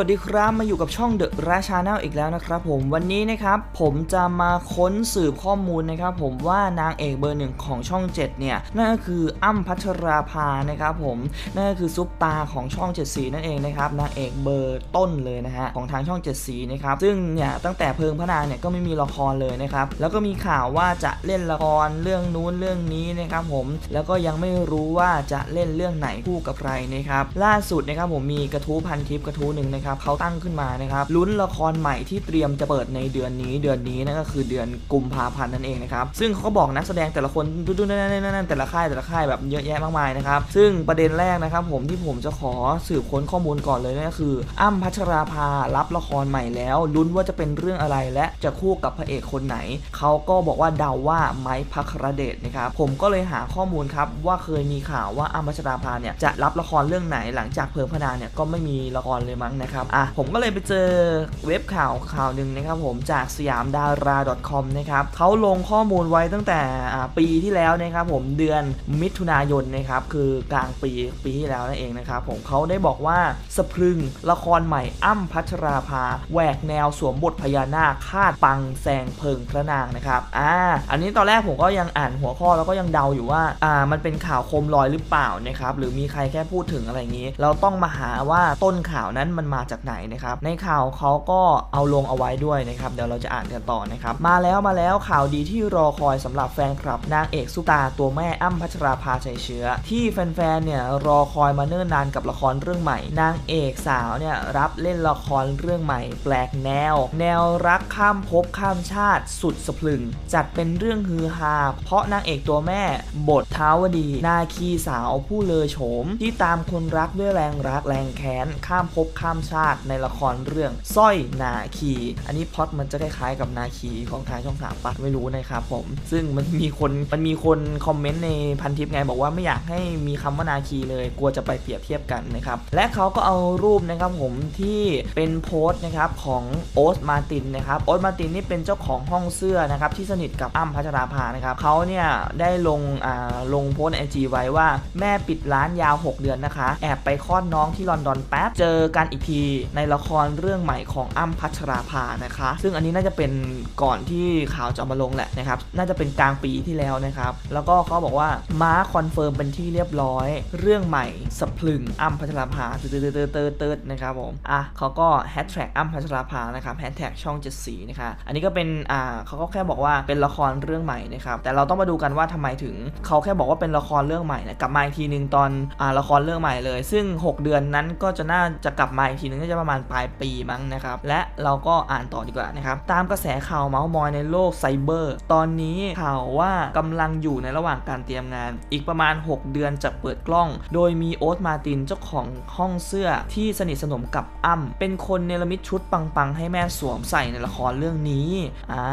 วัสดีครับมาอยู่กับช่องเดอะราชาแนลอีกแล้วนะครับผมวันนี้นะครับผมจะมาค้นสืบข้อมูลนะครับผมว่านางเอกเบอร์หนึ่งของช่อง 7 เนี่ยนั่นก็คืออ้ำพัชราภานะครับผมนั่นก็คือซุปตาของช่อง 7 สีนั่นเองนะครับนางเอกเบอร์ต้นเลยนะฮะของทางช่อง 7 สีนะครับซึ่งเนี่ยตั้งแต่เพลิงพระนางเนี่ยก็ไม่มีละครเลยนะครับแล้วก็มีข่าวว่าจะเล่นละครเรื่องนู้นเรื่องนี้นะครับผมแล้วก็ยังไม่รู้ว่าจะเล่นเรื่องไหนคู่กับใครนะครับล่าสุดนะครับผมมีกระทู้พันทิปกระทู้หนึ่งนะครับเขาตั้งขึ้นมานะครับลุ้นละครใหม่ที่เตรียมจะเปิดในเดือนนี้เดือนนี้นั่นก็คือเดือนกุมภาพันธ์นั่นเองนะครับซึ่งเขาก็บอกนักแสดงแต่ละคนดูๆนั่นๆๆแต่ละค่ายแต่ละค่ายแบบเยอะแยะมากมายนะครับซึ่งประเด็นแรกนะครับผมที่ผมจะขอสืบค้นข้อมูลก่อนเลยนั่นก็คือ อ้ำพัชราภารับละครใหม่แล้วลุ้นว่าจะเป็นเรื่องอะไรและจะคู่กับพระเอกคนไหนเขาก็บอกว่าเดาว่าไม้พัครเดชนะครับผมก็เลยหาข้อมูลครับว่าเคยมีข่าวว่าอ้ำพัชราภาเนี่ยจะรับละครเรื่องไหนหลังจากเพลิงพนาเนี่ยก็ไม่มีละครเลยมั้งนะครับอะผมก็เลยไปเจอเว็บข่าวข่าวหนึ่งนะครับผมจากสยามดารา .com นะครับเขาลงข้อมูลไว้ตั้งแต่ปีที่แล้วนะครับผมเดือนมิถุนายนนะครับคือกลางปีปีที่แล้วนั่นเองนะครับผมเขาได้บอกว่าสะพรึงละครใหม่อ้ำพัชราภาแหวกแนวสวมบทพญานาคคาดปังแซงเพิงพระนางนะครับอ่าอันนี้ตอนแรกผมก็ยังอ่านหัวข้อแล้วก็ยังเดาอยู่ว่าอ่ามันเป็นข่าวโคมลอยหรือเปล่านะครับหรือมีใครแค่พูดถึงอะไรอย่างนี้ เราต้องมาหาว่าต้นข่าวนั้นมันมาจากไหนนะครับ ในข่าวเขาก็เอาลงเอาไว้ด้วยนะครับ เดี๋ยวเราจะอ่านกันต่อนะครับ มาแล้วมาแล้วข่าวดีที่รอคอยสำหรับแฟนคลับนางเอกซุปตาตัวแม่อ้ำพัชราภาชัยเชื้อ ที่แฟนๆเนี่ยรอคอยมาเนิ่นนานกับละครเรื่องใหม่ นางเอกสาวเนี่ยรับเล่นละครเรื่องใหม่ แปลกแนว แนวรักข้ามภพข้ามชาติสุดสะพรึง จัดเป็นเรื่องฮือฮาเพราะนางเอกตัวแม่ บทท้าวดี นาคีสาวผู้เลอโฉม ที่ตามคนรักด้วยแรงรักแรงแค้นข้ามภพข้ามชาติในละครเรื่องสร้อยนาคี อันนี้พอตมันจะคล้ายๆกับนาคีของทางช่องสามปะไม่รู้นะครับผม ซึ่งมันมีคนมันมีคนคอมเมนต์ในพันทิปไงบอกว่าไม่อยากให้มีคำว่านาคีเลยกลัวจะไปเปรียบเทียบกันนะครับและเขาก็เอารูปนะครับผมที่เป็นโพสต์นะครับของโอ๊ตมาตินนะครับโอ๊ตมาตินนี่เป็นเจ้าของห้องเสื้อนะครับที่สนิทกับอ้ำพัชราภานะครับเขาเนี่ยได้ลงอ่าลงโพสต์ไอจีไว้ว่าแม่ปิดร้านยาว 6 เดือนนะคะ แอบไปคลอดน้องที่ลอนดอนแป๊บเจอกันอีกทีในละครเรื่องใหม่ของอ้ำพัชราภานะคะ ซึ่งอันนี้น่าจะเป็นก่อนที่ข่าวจะมาลงแหละนะครับ น่าจะเป็นกลางปีที่แล้วนะครับ แล้วก็เขาบอกว่าม้าคอนเฟิร์มเป็นที่เรียบร้อย เรื่องใหม่สะพลึงอ้ำพัชราภาเติร์ดเติร์ดเติร์ดนะครับผม อะเขาก็แฮชแท็กอ้ำพัชราภานะครับแฮชแท็กช่องเจ็ดสีนะคะอันนี้ก็เป็น อ่าเขาก็แค่บอกว่าเป็นละครเรื่องใหม่นะครับ แต่เราต้องมาดูกันว่าทำไมถึงเขาแค่บอกว่าเป็นละครเรื่องใหม่นะกลับมาอีกทีหนึ่งตอน อ่า ละครเรื่องใหม่เลย ซึ่ง 6 เดือนนั้นก็จะน่าจะกลับมาอีกทีหนึงน่าจะประมาณปลายปีมั้งนะครับและเราก็อ่านต่อดีกว่านะครับตามกระแสข่าวเมาส์มอยในโลกไซเบอร์ตอนนี้ข่าวว่ากำลังอยู่ในระหว่างการเตรียมงาน อีกประมาณ 6 เดือนจะเปิดกล้อง โดยมีโอ๊ตมาตินเจ้าของห้องเสื้อที่สนิทสนมกับอ้ำเป็นคนเนรมิตชุดปังๆ ให้แม่สวมใส่ในละครเรื่องนี้อ่า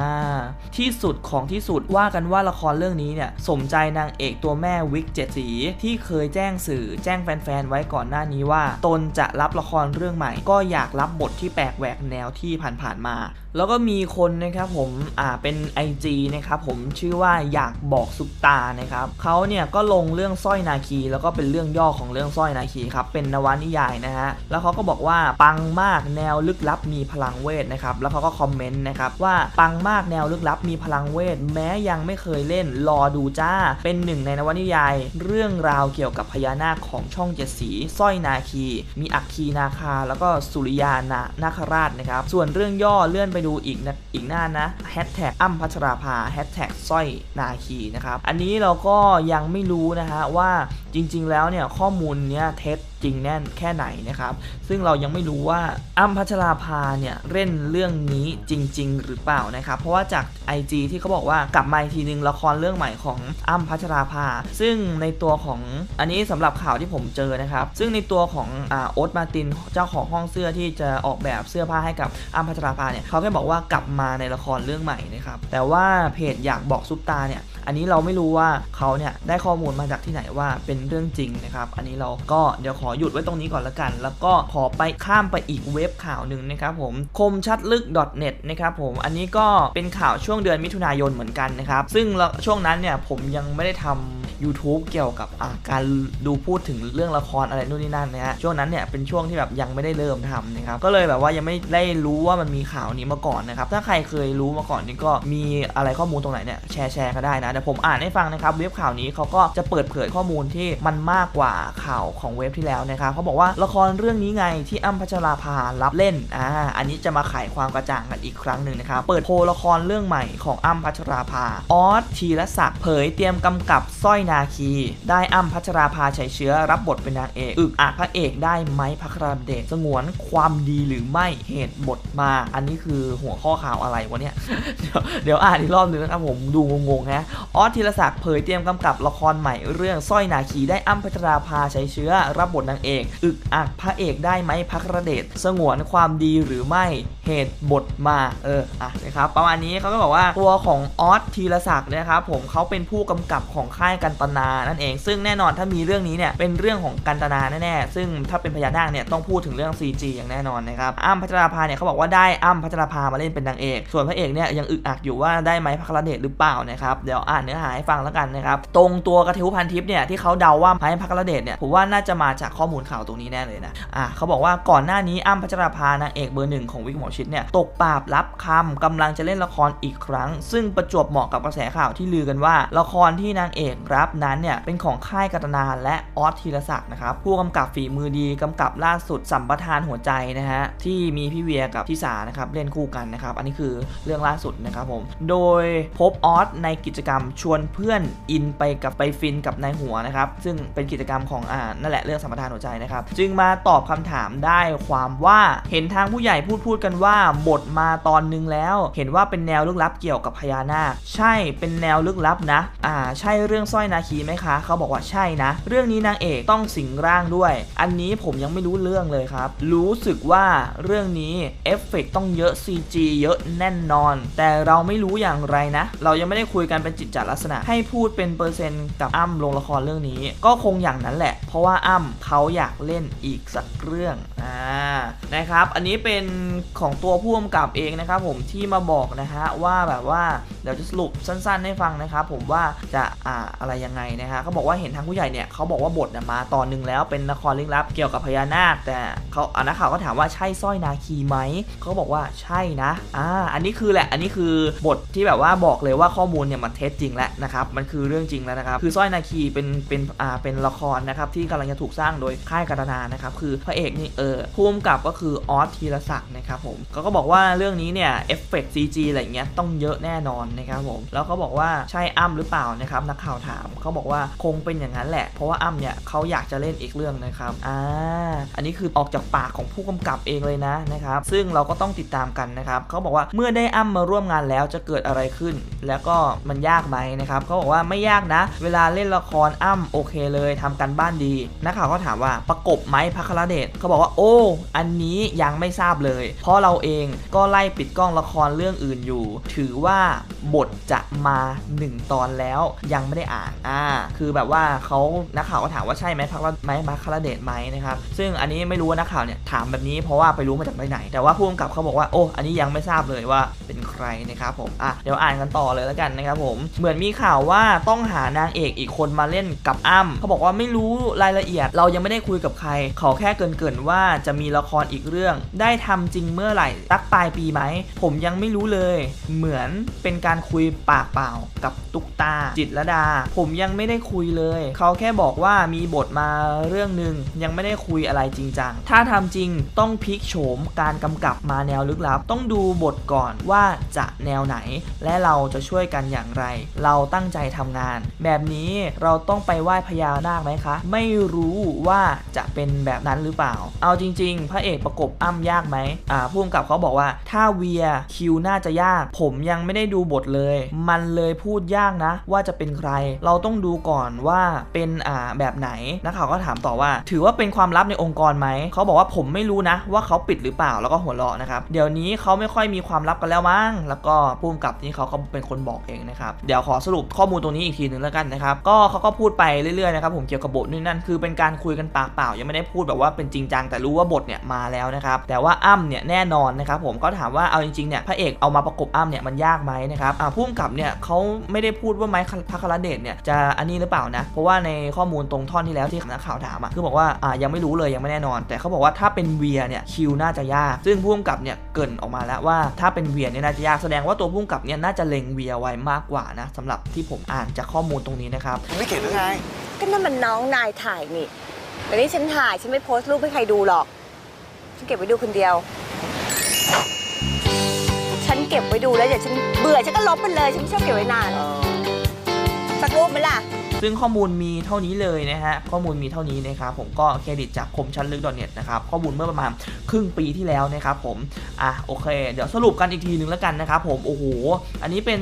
ที่สุดของที่สุดว่ากันว่าละครเรื่องนี้เนี่ยสมใจนางเอกตัวแม่วิกเจ็ดสีที่เคยแจ้งสื่อแจ้งแฟนๆไว้ก่อนหน้านี้ว่า ตนจะรับละครเรื่องหม่ ก็อยากรับบทที่แปลกแหวกแนวที่ผ่านๆมา แล้วก็มีคนนะครับผมอ่าเป็น IG นะครับผมชื่อว่าอยากบอกซุปตานะครับเขาเนี่ยก็ลงเรื่องสร้อยนาคี แล้วก็เป็นเรื่องย่อของเรื่องสร้อยนาคีครับเป็นนวนิยายนะฮะแล้วเขาก็บอกว่าปังมากแนวลึกลับมีพลังเวทนะครับแล้วเขาก็คอมเมนต์นะครับว่าปังมากแนวลึกลับมีพลังเวท แม้ยังไม่เคยเล่นรอดูจ้า เป็นหนึ่งในนวนิยาย เรื่องราวเกี่ยวกับพญานาคของช่องเจ็ดสีสร้อยนาคี มีอัคคีนาคาแล้วแล้วก็สุริยานานาคราชนะครับ ส่วนเรื่องย่อเลื่อนไปดูอีกนะอีกหน้านะแฮชแท็กอ้ำพัชราภาแฮชแท็กสร้อยนาคีนะครับ อันนี้เราก็ยังไม่รู้นะฮะว่า จริง ๆ แล้วเนี่ยข้อมูลเนี้ยเท็จจริงแน่นแค่ไหนนะครับ ซึ่งเรายังไม่รู้ว่าอ้ำพัชราภาเนี่ยเล่นเรื่องนี้จริง ๆ หรือเปล่านะครับ เพราะว่าจาก IG ที่เขาบอกว่ากลับมาอีกทีนึงละครเรื่องใหม่ของอ้ำพัชราภา ซึ่งในตัวของอันนี้สำหรับข่าวที่ผมเจอนะครับ ซึ่งในตัวของอ่าโอ๊ตมาตินเจ้าของห้องเสื้อที่จะออกแบบเสื้อผ้าให้กับอ้ำพัชราภาเนี่ยเขาแค่บอกว่ากลับมาในละครเรื่องใหม่นะครับแต่ว่าเพจอยากบอกซุปตาเนี่ย อันนี้เราไม่รู้ว่าเขาเนี่ยได้ข้อมูลมาจากที่ไหนว่าเป็นเรื่องจริงนะครับ อันนี้เราก็เดี๋ยวขอหยุดไว้ตรงนี้ก่อนละกัน แล้วก็ขอไปข้ามไปอีกเว็บข่าวหนึ่งนะครับผมคมชัดลึก .net นะครับผมอันนี้ก็เป็นข่าวช่วงเดือนมิถุนายนเหมือนกันนะครับ ซึ่งช่วงนั้นเนี่ยผมยังไม่ได้ทำ YouTube เกี่ยวกับการดูพูดถึงเรื่องละครอะไรนู่นนี่นั่นนะฮะช่วงนั้นเนี่ยเป็นช่วงที่แบบยังไม่ได้เริ่มทำนะครับก็เลยแบบว่ายังไม่ได้รู้ว่ามันมีข่าวนี้มาก่อนนะครับถ้าใครเคยรู้มาก่อนนี่ก็มีอะไรข้อมูลตรงไหนเนี่ยแชร์แชร์ก็ได้นะเดี๋ยวผมอ่านให้ฟังนะครับเว็บข่าวนี้เขาก็จะเปิดเผยข้อมูลที่มันมากกว่าข่าวของเว็บที่แล้วนะครับเขาบอกว่าละครเรื่องนี้ไงที่อ้ำพัชราภารับเล่นอ่าอันนี้จะมาไขความกระจ่างกันอีกครั้งหนึ่งนะครับเปิดโพลละครเรื่องใหม่ของอ้ำพัชราภาออสธีรศักดิ์เผยเตรียมกำกับสร้อยนาคี ได้อ้ำพัชราภาชัยเชื้อรับบทเป็นนางเอกอึกอักพระเอกได้ไหมพัครามเดชสงวนความดีหรือไม่เหตุบทมา อันนี้คือหัวข้อข่าวอะไรวะเนี่ยเดี๋ยวเดี๋ยวอ่านอีกรอบนึงนะครับผมดูงงๆนะออสธีรศักดิ์เผยเตรียมกำกับละครใหม่เรื่องสร้อยนาคีได้อ้ำพัชราภาใชัยเชื้อ รับบทนางเอก อึกอักพระเอกได้ไหมพัคระเดชสงวนความดีหรือไม่เหตุบทมาเอออะนะครับประมาณนี้เขาก็บอกว่าตัวของออสธีรศักดิ์นะครับผมเขาเป็นผู้กำกับของค่ายกันตนานั่นเอง ซึ่งแน่นอนถ้ามีเรื่องนี้เนี่ยเป็นเรื่องของกันตนาแน่ๆซึ่งถ้าเป็นพญานาคเนี่ยต้องพูดถึงเรื่อง CG อย่างแน่นอนนะครับอ้ำพัชราภาเนี่ยเขาบอกว่าได้อ้ำพัชราภามาเล่นเป็นนางเอก ส่วนพระเอกเนี่ยยังอึกอักอยู่ว่าได้ไหมพัคระเดชหรือเปล่านะครับเดี๋ยวอ่านเนื้อหาให้ฟังแล้วกันนะครับ ตรงตัวกระทิวพันทิพย์เนี่ยที่เขาเดาว่าไม้พัครเดชเนี่ยผมว่าน่าจะมาจากข้อมูลข่าวตรงนี้แน่เลยนะอะเขาบอกว่าก่อนหน้านี้อ้ำพัชราภานางเอกเบอร์หนึ่งของวิกหมอชิดเนี่ยตกปราบรับคำกำลังจะเล่นละครอีกครั้ง ซึ่งประจวบเหมาะกับกระแสข่าวที่ลือกันว่า ละครที่นางเอกรับนั้นเนี่ยเป็นของค่ายกัตนาและออสธีรศักดิ์นะครับผู้กำกับฝีมือดีกำกับล่าสุดสัมปทานหัวใจนะฮะที่มีพี่เวียกับทิสานะครับเล่นคู่กันนะครับอันนี้คือเรื่องล่าสุดนะครับผมโดยพบออสในกิจกรรมชวนเพื่อนอินไปกับไปฟินกับนายหัวนะครับ ซึ่งเป็นกิจกรรมของอ่านั่นแหละเรื่องสัมปทานหัวใจนะครับ จึงมาตอบคำถามได้ความว่าเห็นทางผู้ใหญ่พูดพูดกันว่าบทมาตอนนึงแล้ว เห็นว่าเป็นแนวลึกลับเกี่ยวกับพญานาคใช่เป็นแนวลึกลับนะ อ่า ใช่เรื่องสร้อยนาคีไหมคะ เขาบอกว่าใช่นะ เรื่องนี้นางเอกต้องสิงร่างด้วย อันนี้ผมยังไม่รู้เรื่องเลยครับ รู้สึกว่าเรื่องนี้เอฟเฟกต้องเยอะ CG เยอะแน่นอน แต่เราไม่รู้อย่างไรนะ เรายังไม่ได้คุยกันเป็นจิตจลักษณะ ให้พูดเป็นเปอร์เซ็นต์กับอ้ำลงละครเรื่องนี้ ก็คงอย่างนั้นแหละ เพราะว่าอ้ำเขาอยากเล่นอีกสักเรื่องอ่านะครับอันนี้เป็นของตัวผู้กำกับเองนะครับผมที่มาบอกนะฮะว่าแบบว่าเดี๋ยวจะสรุปสั้นๆให้ฟังนะครับผมว่าจะอ่าอะไรยังไงนะฮะเขาบอกว่าเห็นทางผู้ใหญ่เนี่ยเขาบอกว่าบทเนี่ยมาตอนหนึ่งแล้วเป็นละครลึกลับเกี่ยวกับพญานาคแต่เขาอนักข่าวก็ถามว่าใช่สร้อยนาคีไหมเขาบอกว่าใช่นะอ่าอันนี้คือแหละอันนี้คือบทที่แบบว่าบอกเลยว่าข้อมูลเนี่ยมันเท็จจริงแล้วนะครับมันคือเรื่องจริงแล้วนะครับคือสร้อยนาคีเป็นเป็นอ่าเป็นละครนะครับที่กำลังจะถูกสร้างโดยค่ายการนานะครับคือพระเอกนี่เออผู้กำกับก็คือออสธีรศักดิ์นะครับผมเขาก็บอกว่าเรื่องนี้เนี่ยเอฟเฟกต์ซีจีอะไรเงี้ยต้องเยอะแน่นอนนะครับผมแล้วเขาบอกว่าใช่อ้ำหรือเปล่านะครับนักข่าวถามเขาบอกว่าคงเป็นอย่างนั้นแหละ เพราะว่าอ้ำเนี่ยเขาอยากจะเล่นอีกเรื่องนะครับอ่าอันนี้คือออกจากปากของผู้กำกับเองเลยนะนะครับซึ่งเราก็ต้องติดตามกันนะครับเขาบอกว่าเมื่อได้อ้ำมาร่วมงานแล้วจะเกิดอะไรขึ้น แล้วก็มันยากไหมนะครับเขาบอกว่าไม่ยากนะ เวลาเล่นละครอ้ำโอเคเลยทำกันบ้านดีนักข่าวก็ถามว่าประกบไหมพัครเดชเขาบอกว่าโอ้ อันนี้ยังไม่ทราบเลย เพราะเราเองก็ไล่ปิดกล้องละครเรื่องอื่นอยู่ ถือว่าบทจะมา 1 ตอนแล้วยังไม่ได้อ่านอ่าคือแบบว่าเขานักข่าวก็ถามว่าใช่ไหมพัครไหมพัครเดชไหมนะครับซึ่งอันนี้ไม่รู้นักข่าวเนี่ยถามแบบนี้เพราะว่าไปรู้มาจากไหน แต่ว่าผู้กำกับเขาบอกว่าโอ้อันนี้ยังไม่ทราบเลยว่าเป็นใครนะครับผมอะเดี๋ยวอ่านกันต่อเลยแล้วกันนะครับผมเหมือนมีข่าวว่าต้องหานางเอกอีกคนมาเล่นกับอ้ำเขาบอกว่าไม่รู้รายละเอียด เรายังไม่ได้คุยกับใคร เขอแค่เกินๆว่าจะมีละครอีกเรื่อง ได้ทำจริงเมื่อไหร่ตักปลายปีไหม ผมยังไม่รู้เลย เหมือนเป็นการคุยปากเปล่ากับตุ๊กตา จิตรลดา ผมยังไม่ได้คุยเลย เขาแค่บอกว่ามีบทมาเรื่องหนึ่งยังไม่ได้คุยอะไรจริงจังถ้าทำจริงต้องพลิกโฉมการกำกับมาแนวลึกลับ ต้องดูบทก่อนว่าจะแนวไหน และเราจะช่วยกันอย่างไรเราตั้งใจทำงาน แบบนี้เราต้องไปไหว้พญานาคไหมคะ ไม่รู้ว่าจะเป็นแบบนั้นหรือเปล่า เอาจริง ๆ พระเอกประกบอ้ำยากไหมอ่าผู้กำกับเขาบอกว่า ถ้าเวียคิวน่าจะยาก ผมยังไม่ได้ดูบทเลย มันเลยพูดยากนะ ว่าจะเป็นใคร เราต้องดูก่อนว่าเป็นอ่าแบบไหนนักข่าวก็ถามต่อว่า ถือว่าเป็นความลับในองค์กรไหมเขาบอกว่าผมไม่รู้นะ ว่าเขาปิดหรือเปล่าแล้วก็หัวเราะนะครับเดี๋ยวนี้เขาไม่ค่อยมีความลับกันแล้วมั้งแล้วก็ผู้กำกับนี่เขาก็เป็นคนบอกเองนะครับเดี๋ยวขอสรุปข้อมูลตรงนี้อีกทีหนึ่งแล้วกันนะครับ ก็เขาก็พูดไปเรื่อยๆนะครับผมเกี่ยวกับบทนู่นนั่นคือเป็นการคุยกันปากเปล่ายังไม่ได้พูดแบบว่าเป็นจริงจังแต่รู้ว่าบทเนี่ยมาแล้วนะครับแต่ว่าอ้ำเนี่ยแน่นอนนะครับผมก็ถามว่าเอาจริงๆเนี่ยพระเอกเอามาประกบอ้ำเนี่ยมันยากไหมนะครับอ่าผู้กำกับเนี่ยเขาไม่ได้พูดว่าไม้พัครเดชเนี่ยจะอันนี้หรือเปล่านะเพราะว่าในข้อมูลตรงท่อนที่แล้วที่นักข่าวถามอะคือบอกว่าอ่ายังไม่รู้เลยยังไม่แน่นอน แต่เขาบอกว่าถ้าเป็นเวียเนี่ยคิวน่าจะยากซึ่งผู้กำกับเนี่ยเกินออกมาแล้วว่าถ้าเป็นเวียเนี่ยน่าจะยากแสดงว่าตัวผู้กำกับเนี่ยน่าจะเล็งเวียไว้มากกว่านะสำหรับที่ผมอ่านจากข้อมูลตรงนี้นะครับ ไม่เก็บหรือไง ก็นั่นมันน้องนายถ่ายนี่ แต่นี่ฉันถ่ายฉันไม่โพสต์รูปให้ใครดูหรอก ฉันเก็บไว้ดูคนเดียว ฉันเก็บไว้ดูแล้วเดี๋ยวฉันเบื่อฉันก็ลบมันเลย ฉันไม่ชอบเก็บไว้นาน สักรูปไหมล่ะ ซึ่งข้อมูลมีเท่านี้เลยนะฮะ ข้อมูลมีเท่านี้นะครับ ผมก็เครดิตจากคมชั้นลึก .net นะครับ ข้อมูลเมื่อประมาณครึ่งปีที่แล้วนะครับผม อะโอเค เดี๋ยวสรุปกันอีกทีนึงแล้วกันนะครับผม โอ้โห อันนี้เป็น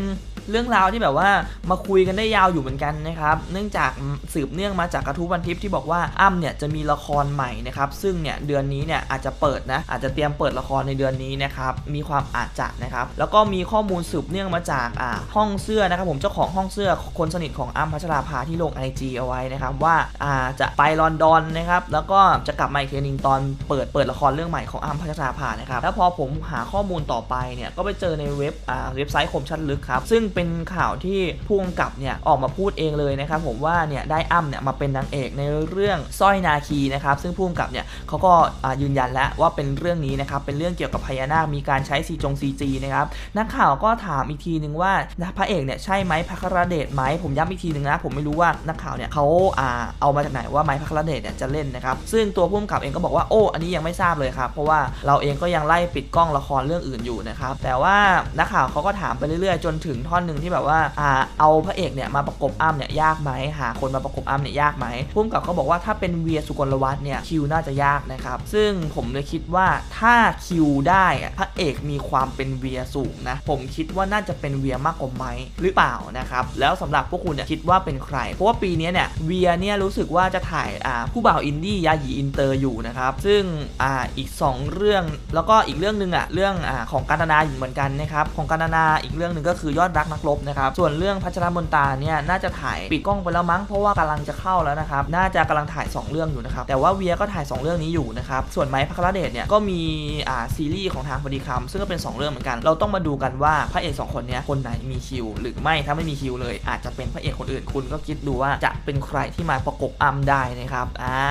เรื่องราวที่แบบว่ามาคุยกันได้ยาวอยู่เหมือนกันนะครับ เนื่องจากสืบเนื่องมาจากกระทู้บันทิปที่บอกว่าอ้ำเนี่ยจะมีละครใหม่นะครับ ซึ่งเนี่ยเดือนนี้เนี่ยอาจจะเปิดนะ อาจจะเตรียมเปิดละครในเดือนนี้นะครับ มีความอาจจะนะครับ แล้วก็มีข้อมูลสืบเนื่องมาจากอ่าห้องเสื้อนะครับ ผมเจ้าของห้องเสื้อคนสนิทของอ้ำพัชราภาที่ลง IG เอาไว้นะครับว่าอ่าจะไปลอนดอนนะครับ แล้วก็จะกลับมาอีกทีนึงตอนเปิดเปิดละครเรื่องใหม่ของอ้ำพัชราภานะครับ แล้วพอผมหาข้อมูลต่อไปเนี่ยก็ไปเจอในเว็บอ่าเว็บไซต์คมชัดลึกครับซึ่งเป็นข่าวที่ผู้กำกับเนี่ยออกมาพูดเองเลยนะครับผมว่าเนี่ยได้อ้ำเนี่ยมาเป็นนางเอกในเรื่องสร้อยนาคีนะครับซึ่งผู้กำกับเนี่ยเขาก็ยืนยันแล้วว่าเป็นเรื่องนี้นะครับเป็นเรื่องเกี่ยวกับพญานาคมีการใช้ซีจงซีจีนะครับนักข่าวก็ถามอีกทีนึงว่าพระเอกเนี่ยใช่ไหมพระครเดชไหมผมย้ำอีกทีนึงนะผมไม่รู้ว่านักข่าวเนี่ยเขาอ่าเอามาจากไหนว่าไม้พระครเดชเนี่ยจะเล่นนะครับซึ่งตัวผู้กำกับเองก็บอกว่าโอ้อันนี้ยังไม่ทราบเลยครับเพราะว่าเราเองก็ยังไล่ปิดกล้องละครเรื่องอื่นอยู่นะครับแต่ว่านักข่าวเขาก็ถามไปเรื่อยๆ จนถึงท่อนหนึ่งที่แบบว่าอ่าเอาพระเอกเนี่ยมาประกบอ้ำเนี่ยยากไหมหาคนมาประกบอ้ำเนี่ยยากไหมพุ่มกับเขาบอกว่าถ้าเป็นเวียสุกลวัฒน์เนี่ยคิวน่าจะยากนะครับซึ่งผมเลยคิดว่าถ้าคิวได้อะพระเอกมีความเป็นเวียสูงนะ ผมคิดว่าน่าจะเป็นเวียมากกว่าไหมหรือเปล่านะครับ แล้วสำหรับพวกคุณเนี่ยคิดว่าเป็นใคร เพราะว่าปีนี้เนี่ยเวียเนี่ยรู้สึกว่าจะถ่ายอ่าผู้บ่าวอินดี้ยาหยีอินเตอร์อยู่นะครับ ซึ่งอ่าอีก 2 เรื่องแล้วก็อีกเรื่องหนึ่งอะเรื่องอ่าของการนาอยู่เหมือนกันนะครับของการนาอีกเรื่องหนึ่งก็คือยอดรักนักรบนะครับส่วนเรื่องพัชรมนตาเนี่ยน่าจะถ่ายปิดกล้องไปแล้วมั้งเพราะว่ากำลังจะเข้าแล้วนะครับน่าจะกำลังถ่าย 2 เรื่องอยู่นะครับแต่ว่าเวียก็ถ่าย 2 เรื่องนี้อยู่นะครับส่วนไม้พัครเดชเนี่ยก็มีอ่าซีรีส์ของทางพอดีคำซึ่งก็เป็น 2 เรื่องเหมือนกัน เราต้องมาดูกันว่าพระเอกสองคนนี้คนไหนมีคิว หรือไม่ถ้าไม่มีคิวเลย อาจจะเป็นพระเอกคนอื่นคุณก็คิดดูว่าจะเป็นใครที่มาประกบอ้ำได้นะครับอ่า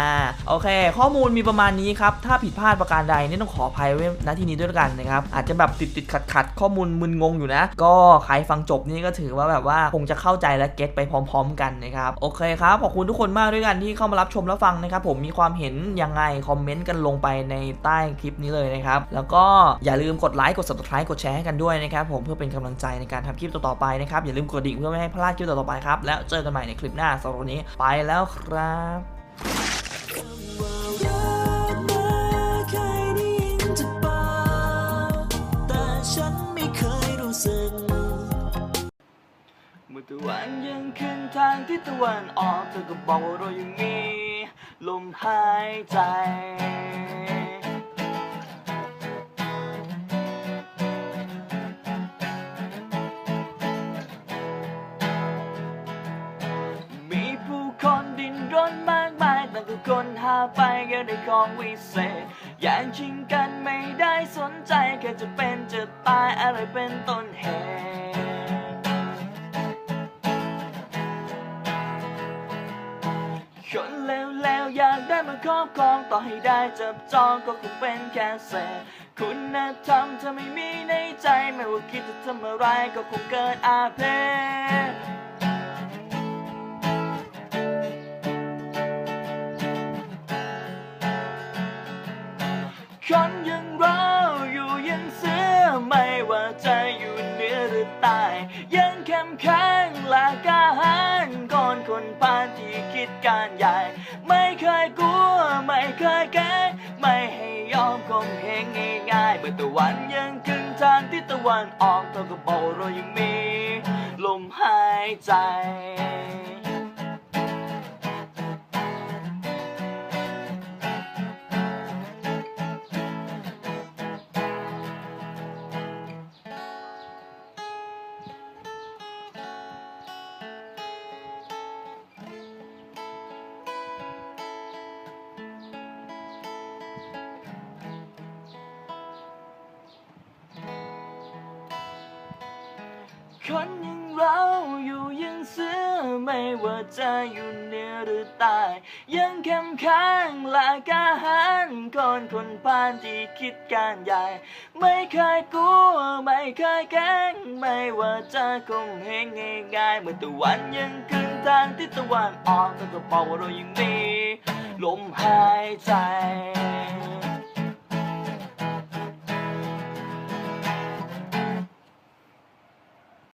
โอเค ข้อมูลมีประมาณนี้ครับถ้าผิดพลาดประการใดนี่ต้องขออภัยไว้ณที่นี้ด้วยกันนะครับอาจจะแบบติดติดขัดขัดข้อมูลมึนงงอยู่นะ ก็ใครฟังจบนี่ก็ถือว่าแบบว่าคงจะเข้าใจและเก็ตไปพร้อม ๆ กันนะครับโอเคครับขอบคุณทุกคนมากด้วยกันที่เข้ามารับชมและฟังนะครับผมมีความเห็นยังไงคอมเมนต์กันลงไปในใต้คลิปนี้เลยนะครับแล้วก็อย่าลืมกดไลค์กด subscribe กดแชร์ให้กันด้วยนะครับผมเพื่อเป็นกำลังใจในการทำคลิปต่อๆไปนะครับอย่าลืมกดดิ่งเพื่อไม่ให้พลาดคลิปต่อๆไปครับแล้วเจอกันใหม่ในคลิปหน้าสำหรับวันนี้ไปแล้วครับเคยได้ยินจากปากแต่ฉันไม่เคยรู้สึกเมื่อตะวันยังขึ้นทางทิศตะวันออกเธอก็บอกว่าเรายังมีลมหายใจ รนมากมายแต่ทุกคนหาไปก็ได้ของวิเศษ อย่างชิงกันไม่ได้สนใจแค่จะเป็นจะตายอะไรเป็นต้นเหตุคนเลวๆอยากได้มาครอบครองต่อให้ได้จับจองก็คงเป็นแค่เศษคุณธรรมเธอไม่มีในใจ ไม่ว่าคิดจะทำอะไรก็คงเกินอาเพศ วันออกเท่ากับบอกเรายังมี ลมหายใจ ไม่ว่าจะอยู่เหนือหรือใต้ยังเข้มแข็งและกล้าหาญคนคนพานที่คิดการใหญ่ ไม่เคยกลัวไม่เคยแกล้งไม่ว่าจะคมเหงง่ายๆเมื่อตะวันยังขึ้นทางทิศตะวันออกก็บอกว่าเรายังมีลมหายใจ